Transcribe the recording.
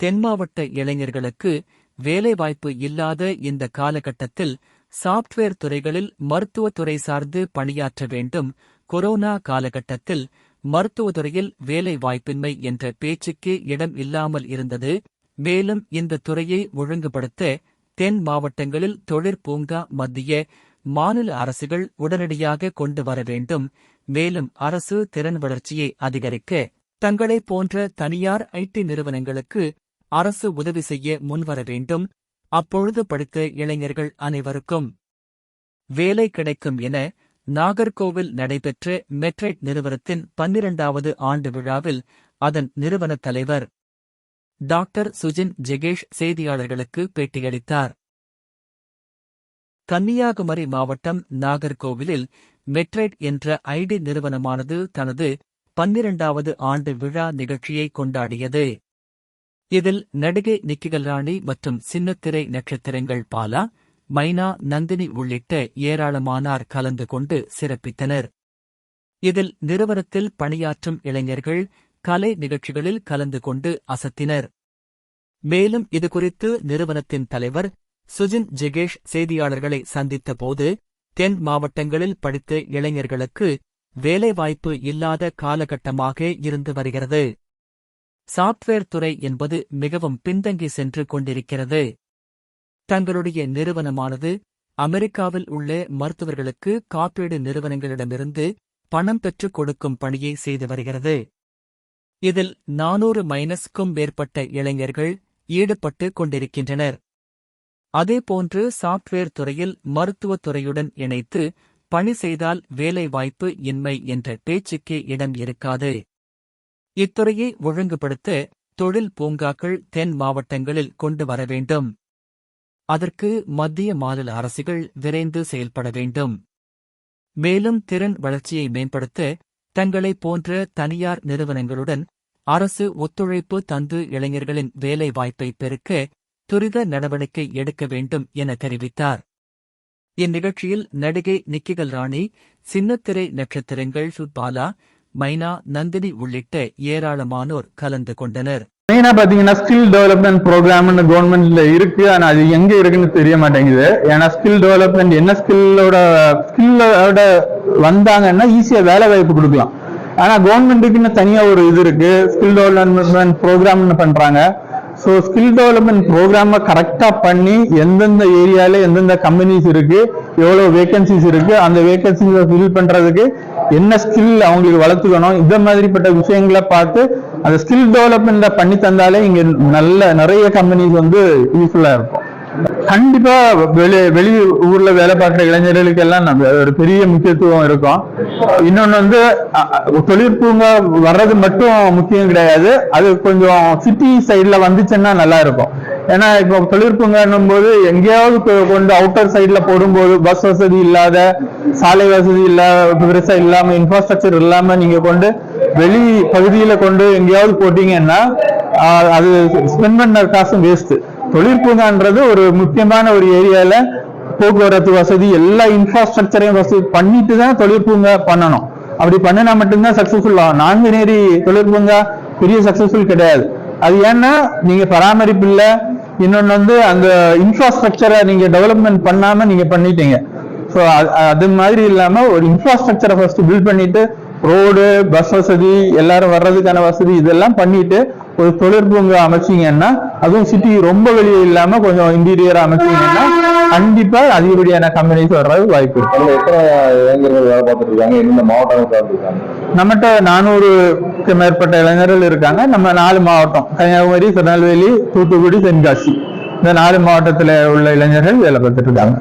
தென்மாவட்ட இளைஞர்களுக்கு வேலைவாய்ப்பு இல்லாத இந்த காலகட்டத்தில் சாப்ட்வேர் துறைகளில் மருத்துவத்துறை சார்ந்து பணியாற்ற வேண்டும். கொரோனா காலகட்டத்தில் மருத்துவத்துறையில் வேலை வாய்ப்பின்மை என்ற பேச்சுக்கு இடம் இல்லாமல் இருந்தது. மேலும் இந்த துறையை ஒழுங்குபடுத்த தென் மாவட்டங்களில் தொழிற்பூங்கா மத்திய மாநில அரசுகள் உடனடியாக கொண்டு வர வேண்டும். மேலும் அரசு திறன் வளர்ச்சியை அதிகரிக்க தங்களைப் போன்ற தனியார் ஐடி நிறுவனங்களுக்கு அரசு உதவி செய்ய முன்வர வேண்டும். அப்பொழுது படித்த இளைஞர்கள் அனைவருக்கும் வேலை கிடைக்கும் என நாகர்கோவில் நடைபெற்ற மெட்ரைட் நிறுவனத்தின் பன்னிரண்டாவது ஆண்டு விழாவில் அதன் நிறுவனத் தலைவர் டாக்டர் சுஜின் ஜெகேஷ் செய்தியாளர்களுக்கு பேட்டியளித்தார். கன்னியாகுமரி மாவட்டம் நாகர்கோவிலில் மெட்ரைட் என்ற ஐடி நிறுவனமானது தனது பன்னிரண்டாவது ஆண்டு விழா நிகழ்ச்சியை கொண்டாடியது. இதில் நடிகை நிக்கிகல்ராணி மற்றும் சின்னத்திரை நட்சத்திரங்கள் பாலா மைனா நந்தினி உள்ளிட்ட ஏராளமானார் கலந்து கொண்டு சிறப்பித்தனர். இதில் நிறுவனத்தில் பணியாற்றும் இளைஞர்கள் கலை நிகழ்ச்சிகளில் கலந்து கொண்டு அசத்தினர். மேலும் இதுகுறித்து நிறுவனத்தின் தலைவர் சுஜின் ஜெகேஷ் செய்தியாளர்களை சந்தித்த போது தென் மாவட்டங்களில் படித்த இளைஞர்களுக்கு வேலைவாய்ப்பு இல்லாத காலகட்டமாக இருந்து வருகிறது. சாப்ட்வேர் துறை என்பது மிகவும் பின்தங்கி சென்று கொண்டிருக்கிறது. தங்களுடைய நிறுவனமானது அமெரிக்காவில் உள்ள மருத்துவர்களுக்கு காப்பீடு நிறுவனங்களிடமிருந்து பணம் பெற்றுக் கொடுக்கும் பணியை செய்து வருகிறது. இதில் நானூறு மைனஸ்க்கும் மேற்பட்ட இளைஞர்கள் ஈடுபட்டு கொண்டிருக்கின்றனர். அதேபோன்று சாப்ட்வேர் துறையில் மருத்துவத் துறையுடன் இணைத்து பணி செய்தால் வேலைவாய்ப்பு இன்மை என்ற பேச்சுக்கே இடம் இருக்காது. இத்துறையை ஒழுங்குபடுத்த தொழில் பூங்காக்கள் தென் மாவட்டங்களில் கொண்டு வர வேண்டும். அதற்கு மத்திய மாநில அரசுகள் விரைந்து செயல்பட வேண்டும். மேலும் திறன் வளர்ச்சியை மேம்படுத்த தங்களைப் போன்ற தனியார் நிறுவனங்களுடன் அரசு ஒத்துழைப்பு தந்து இளைஞர்களின் வேலை வாய்ப்பை பெருக்க துரித நடவடிக்கை எடுக்க வேண்டும் என தெரிவித்தார். இந்நிகழ்ச்சியில் நடிகை நிக்கிகள் ராணி சின்னத்திரை நட்சத்திரங்கள் சுத்பாலா மைனா நந்தினி உள்ளிட்ட ஏராளமானோர் கலந்து கொண்டனர். மெயினா பாத்தீங்கன்னா ஸ்கில் டெவலப்மெண்ட் ப்ரோக்ராம்னு கவர்மெண்ட்ல இருக்கு. ஆனா அது எங்க இருக்குன்னு தெரிய மாட்டேங்குது. ஏன்னா ஸ்கில் டெவலப்மெண்ட் என்ன ஸ்கில்லோட ஸ்கில்லோட வந்தாங்கன்னா ஈஸியா வேலை வாய்ப்பு கொடுக்கலாம். ஆனா கவர்மெண்ட்டுக்குன்னு தனியா ஒரு இது இருக்கு. ஸ்கில் டெவலப்மெண்ட் ப்ரோக்ராம்னு பண்றாங்க. ஸோ ஸ்கில் டெவலப்மெண்ட் ப்ரோக்ராம கரெக்டா பண்ணி எந்தெந்த ஏரியால எந்தெந்த கம்பெனிஸ் இருக்கு எவ்வளவு வேகன்சிஸ் இருக்கு அந்த வேகன்சிஸை ஃபில் பண்றதுக்கு என்ன ஸ்கில் அவங்களுக்கு வளர்த்துக்கணும்? இந்த மாதிரிப்பட்ட விஷயங்களை பார்த்து அந்த ஸ்கில் டெவலப்மெண்ட்டை பண்ணி தந்தாலே இங்க நல்ல நிறைய கம்பெனிஸ் வந்து யூஸ்ஃபுல்லா இருக்கும். கண்டிப்பா வெளி வெளி ஊர்ல வேலை பார்க்குற இளைஞர்களுக்கு எல்லாம் நம்ம ஒரு பெரிய முக்கியத்துவம் இருக்கும். இன்னொன்னு வந்து அ, தொழிற்பூங்கா வர்றது மட்டும் முக்கியம் கிடையாது. அது கொஞ்சம் சிட்டி சைடில் வந்துச்சுன்னா நல்லா இருக்கும். ஏன்னா இப்போ தொழிற்பூங்கான்னும் போது எங்கேயாவது கொண்டு அவுட்டர் சைட்ல போடும்போது பஸ் வசதி இல்லாத சாலை வசதி இல்லாத பெருசா இல்லாம இன்ஃப்ராஸ்ட்ரக்சர் இல்லாம நீங்க கொண்டு வெளி பகுதியில கொண்டு எங்கேயாவது போட்டீங்கன்னா அது ஸ்பெண்ட் பண்ண காசும் வேஸ்ட் தொழிற்பூங்கான்றது ஒரு முக்கியமான ஒரு ஏரியால போக்குவரத்து வசதி எல்லா இன்ஃப்ராஸ்ட்ரக்சரையும் வசதி பண்ணிட்டு தான் தொழிற்பூங்கா பண்ணணும். அப்படி பண்ணினா மட்டும்தான் சக்சஸ்ஃபுல் ஆகும் நாங்குநேரி தொழிற்பூங்கா பெரிய சக்சஸ்ஃபுல் கிடையாது. அது ஏன்னா நீங்க பராமரிப்பு இல்லை இன்னொன்று வந்து அந்த இன்ஃப்ராஸ்ட்ரக்சரை நீங்க டெவலப்மெண்ட் பண்ணாம நீங்க பண்ணிட்டீங்க. ஸோ அது மாதிரி இல்லாம ஒரு இன்ஃப்ராஸ்ட்ரக்சரை ஃபர்ஸ்ட் பில்ட் பண்ணிட்டு ரோடு பஸ் வசதி எல்லாரும் வர்றதுக்கான வசதி இதெல்லாம் பண்ணிட்டு ஒரு தொழிற்பூங்கா அமைச்சீங்கன்னா அதுவும் சிட்டி ரொம்ப வெளியே இல்லாம கொஞ்சம் இன்டீரியர் அமைச்சிங்கன்னா கண்டிப்பா அதிகப்படியான கம்பெனிஸ் வர்றது வாய்ப்பு இருக்கு. எத்தனை இளைஞர்கள் வேலை பார்த்துட்டு இருக்காங்க? எந்தெந்த மாவட்டங்கள் சார்ந்திருக்காங்க நம்மகிட்ட நானூறுக்கு மேற்பட்ட இளைஞர்கள் இருக்காங்க. நம்ம நாலு மாவட்டம் கன்னியாகுமரி திருநெல்வேலி தூத்துக்குடி தென்காசி. இந்த நாலு மாவட்டத்துல உள்ள இளைஞர்கள் வேலை பார்த்துட்டு இருக்காங்க.